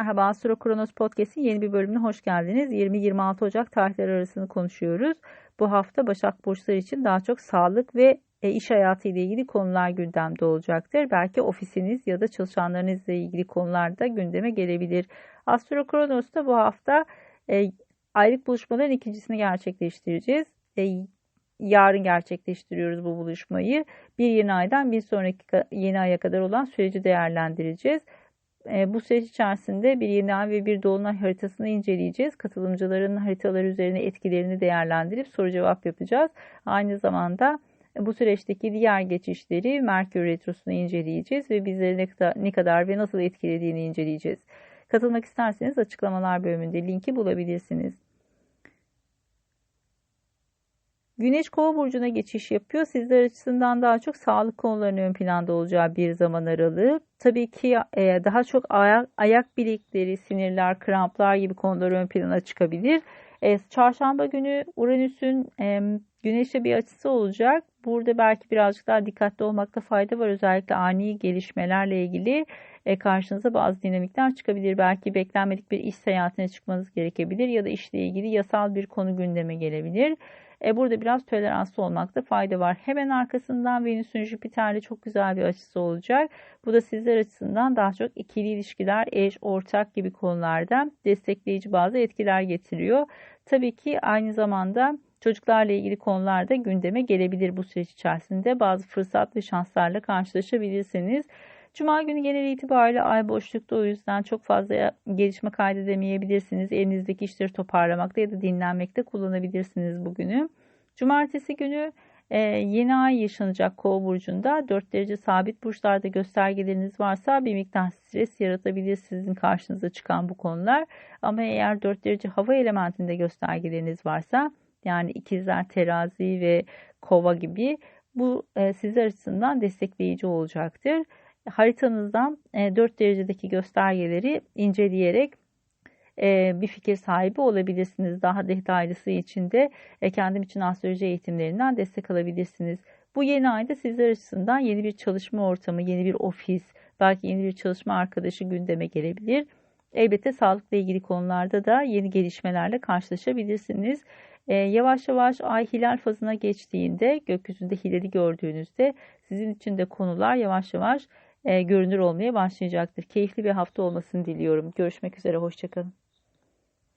Merhaba Astro Kronos Podcast'in yeni bir bölümüne hoş geldiniz. 20-26 Ocak tarihleri arasını konuşuyoruz. Bu hafta Başak Burçları için daha çok sağlık ve e, iş hayatı ile ilgili konular gündemde olacaktır. Belki ofisiniz ya da çalışanlarınızla ilgili konular da gündeme gelebilir. Astro Kronos'ta bu hafta e, aylık buluşmaların ikincisini gerçekleştireceğiz. E, yarın gerçekleştiriyoruz bu buluşmayı. Bir yeni aydan bir sonraki yeni aya kadar olan süreci değerlendireceğiz. E, bu süreç içerisinde bir yeni ay ve bir dolunay haritasını inceleyeceğiz. Katılımcıların haritaları üzerine etkilerini değerlendirip soru cevap yapacağız. Aynı zamanda bu süreçteki diğer geçişleri Merkür Retrosu'nu inceleyeceğiz ve bizleri ne kadar ve nasıl etkilediğini inceleyeceğiz. Katılmak isterseniz açıklamalar bölümünde linki bulabilirsiniz. Güneş kova burcuna geçiş yapıyor. Sizler açısından daha çok sağlık konularının ön planda olacağı bir zaman aralığı. Tabii ki e, daha çok ayak, ayak bilikleri, sinirler, kramplar gibi konular ön plana çıkabilir. E, çarşamba günü Uranüs'ün Güneş'e bir açısı olacak. Burada belki birazcık daha dikkatli olmakta fayda var. Özellikle ani gelişmelerle ilgili karşınıza bazı dinamikler çıkabilir. Belki beklenmedik bir iş seyahatine çıkmanız gerekebilir ya da işle ilgili yasal bir konu gündeme gelebilir. E, burada biraz toleranslı olmakta fayda var. Hemen arkasından Venüs'ün Jüpiter'le çok güzel bir açısı olacak. Bu da sizler açısından daha çok ikili ilişkiler, eş, ortak gibi konularda destekleyici bazı etkiler getiriyor. Tabii ki aynı zamanda çocuklarla ilgili konularda gündeme gelebilir bu süreç içerisinde. Bazı fırsat ve şanslarla karşılaşabilirsiniz. Cuma günü genel itibariyle ay boşlukta o yüzden çok fazla gelişme kaydedemeyebilirsiniz. Elinizdeki işleri toparlamakta ya da dinlenmekte kullanabilirsiniz bugünü. Cumartesi günü e, yeni ay yaşanacak kova burcunda 4 derece sabit burçlarda göstergeleriniz varsa bir miktar stres yaratabilir sizin karşınıza çıkan bu konular. Ama eğer 4 derece hava elementinde göstergeleriniz varsa yani ikizler, terazi ve kova gibi bu e, sizler açısından destekleyici olacaktır haritanızdan 4 e, derecedeki göstergeleri inceleyerek e, bir fikir sahibi olabilirsiniz. Daha detaylısı için de e, kendim için astroloji eğitimlerinden destek alabilirsiniz. Bu yeni ayda sizler açısından yeni bir çalışma ortamı, yeni bir ofis, belki yeni bir çalışma arkadaşı gündeme gelebilir. Elbette sağlıkla ilgili konularda da yeni gelişmelerle karşılaşabilirsiniz. Ee, yavaş yavaş ay hilal fazına geçtiğinde gökyüzünde hilali gördüğünüzde sizin için de konular yavaş yavaş e, görünür olmaya başlayacaktır. Keyifli bir hafta olmasını diliyorum. Görüşmek üzere, hoşçakalın.